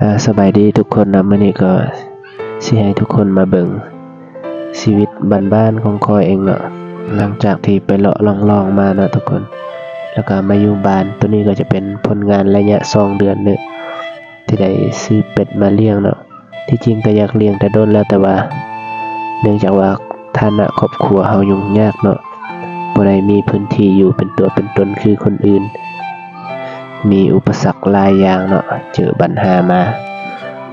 อ่าสบายดีทุกคนนะมื้อนี้ก็สิให้ทุกคนมาเบิ่งชีวิตบ้านๆของคอยเองเนาะหลังจากที่ไปเลาะลองๆมาเนาะทุกคน แล้วก็มาอยู่บ้านตัวนี้ก็จะเป็นผลงานระยะ2เดือนเนึงที่ได้ซื้อเป็ดมาเลี้ยงเนาะที่จริงก็อยากเลี้ยงแต่โดนแล้วแต่ว่า เนื่องจากว่าฐานะครอบครัวเฮายุ่งยากเนาะบ่ได้มีพื้นที่อยู่เป็นตัวเป็นตนคือคนอื่น มีอุปสรรคหลายอย่างเนาะเจอปัญหามา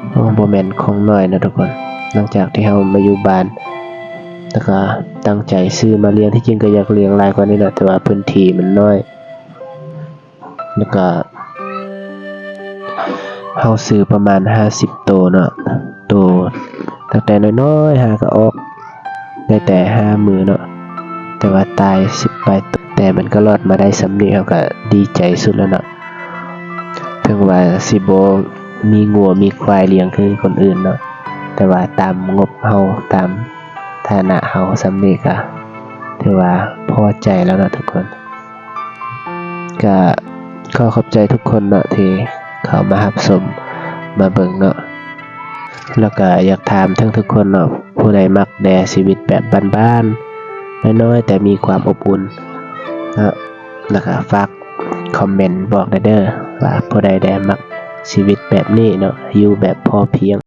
โอ้บ่แม่นของน้อยนะทุกคน หลังจากที่เฮามาอยู่บ้านแล้วก็ตั้งใจซื้อมาเลี้ยงที่จริงก็อยากเลี้ยงหลายกว่านี้นะแต่ว่าพื้นที่มันน้อย แล้วก็เฮาซื้อประมาณ 50โตวเนาะโตวตั้งแต่น้อยๆหาก็ออกได้แต่ห้ามือเนาะแต่ว่าตาย10ปลายตัวแต่มันก็รอดมาได้สำนี้เฮาก็ดีใจสุดแล้วเนาะ ถึงว่าสิบ่มีงัวมีควายเลี้ยงคือคนอื่นเนาะแต่ว่าตามงบเฮาตามฐานะเฮาสำนี้ก็ถือว่าพอใจแล้วนะทุกคน ก็ขอขอบใจทุกคนเนาะที่เข้ามารับชมมาเบิ่งเนาะแล้วก็อยากถามทั้งทุกคนเนาะผู้ใดมักแด่ชีวิตแบบบ้านๆน้อยๆแต่มีความอบอุ่นเนาะแล้วก็ฝากคอมเมนต์บอกได้เด้อ ว่าผู้ใดแดมักชีวิตแบบนี้เนาะอยู่แบบพอเพียง